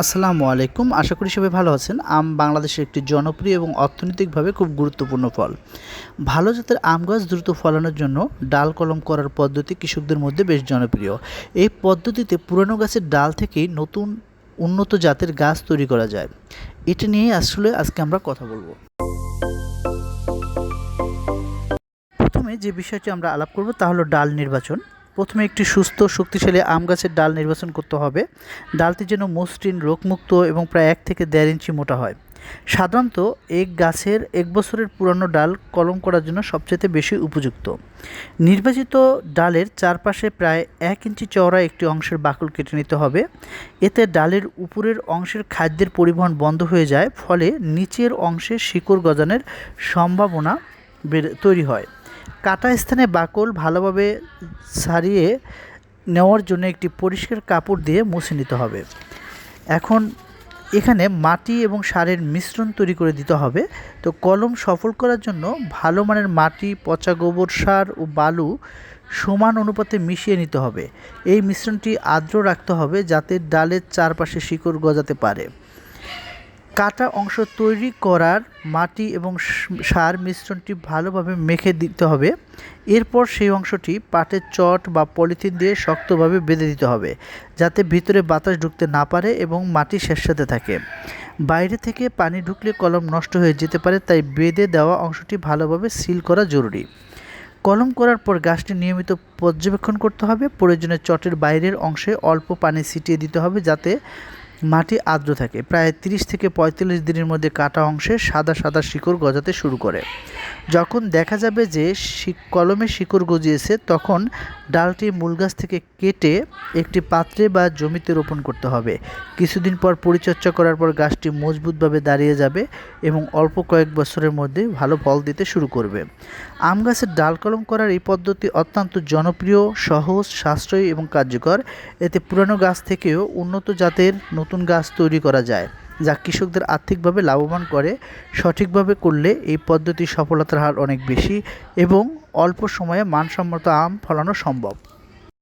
আসসালামু আলাইকুম। আশা করি সবাই ভালো আছেন। আম বাংলাদেশের একটি জনপ্রিয় এবং অর্থনৈতিকভাবে খুব গুরুত্বপূর্ণ ফল। ভালো জাতের আম গাছ দ্রুত ফলানোর জন্য ডাল কলম করার পদ্ধতি কৃষকদের মধ্যে বেশ জনপ্রিয়। এই পদ্ধতিতে পুরানো গাছের ডাল থেকেই নতুন, উন্নত জাতের গাছ তৈরি করা যায়। এটা নিয়ে আসলে আজকে আমরা কথা বলব। প্রথমে যে বিষয়টি আমরা আলাপ করব তা হলো ডাল নির্বাচন। প্রথমে একটি সুস্থ, শক্তিশালী আম গাছের ডাল নির্বাচন করতে হবে। ডালটি যেন মসৃণ, রোগমুক্ত এবং প্রায় এক থেকে দেড় ইঞ্চি মোটা হয়। সাধারণত এক গাছের এক বছরের পুরানো ডাল কলম করার জন্য সবচেয়ে বেশি উপযুক্ত। নির্বাচিত ডালের চারপাশে প্রায় এক ইঞ্চি চওড়া একটি অংশের বাকল কেটে নিতে হবে। এতে ডালের উপরের অংশের খাদ্যের পরিবহন বন্ধ হয়ে যায়, ফলে নিচের অংশে শিকড় গজানের সম্ভাবনা তৈরি হয়। কাটা স্থানে বাকল ভালোভাবে ছাড়িয়ে নেওয়ার জন্য একটি পরিষ্কার কাপড় দিয়ে মুছে নিতে হবে। এখন এখানে মাটি এবং সারের মিশ্রণ তৈরি করে দিতে হবে। তো কলম সফল করার জন্য ভালো মানের মাটি, পচা গোবর সার ও বালু সমান অনুপাতে মিশিয়ে নিতে হবে। এই মিশ্রণটি আর্দ্র রাখতে হবে যাতে ডালের চারপাশে শিকড় গজাতে পারে। কাটা অংশ তৈরি করার মাটি এবং সার মিশ্রণটি ভালোভাবে মেখে দিতে হবে। এরপর সেই অংশটি পাটের চট বা পলিথিন দিয়ে শক্তভাবে বেঁধে দিতে হবে, যাতে ভিতরে বাতাস ঢুকতে না পারে এবং মাটি স্যাঁতস্যাঁতে থাকে। বাইরে থেকে পানি ঢুকলে কলম নষ্ট হয়ে যেতে পারে, তাই বেঁধে দেওয়া অংশটি ভালোভাবে সিল করা জরুরি। কলম করার পর গাছটি নিয়মিত পর্যবেক্ষণ করতে হবে। প্রয়োজনে চটের বাইরের অংশে অল্প পানি ছিটিয়ে দিতে হবে, যাতে মাটি আর্দ্র থাকে। প্রায় তিরিশ থেকে পঁয়তাল্লিশ দিনের মধ্যে কাটা অংশে সাদা সাদা শিকড় গজাতে শুরু করে। যখন দেখা যাবে যে কলমে শিকড় গজিয়েছে, তখন ডালটি মূল গাছ থেকে কেটে একটি পাত্রে বা জমিতে রোপণ করতে হবে। কিছুদিন পর পরিচর্যা করার পর গাছটি মজবুতভাবে দাঁড়িয়ে যাবে এবং অল্প কয়েক বছরের মধ্যে ভালো ফল দিতে শুরু করবে। আম গাছের ডাল কলম করার এই পদ্ধতি অত্যন্ত জনপ্রিয়, সহজ, সাশ্রয়ী এবং কার্যকর। এতে পুরানো গাছ থেকেও উন্নত জাতের নতুন গাছ তৈরি করা যায়। যা কৃষকদের আর্থিকভাবে লাভবান করে, সঠিকভাবে করলে এই পদ্ধতির সফলতার হার অনেক বেশি এবং অল্প সময়ে মানসম্মত আম ফলানো সম্ভব।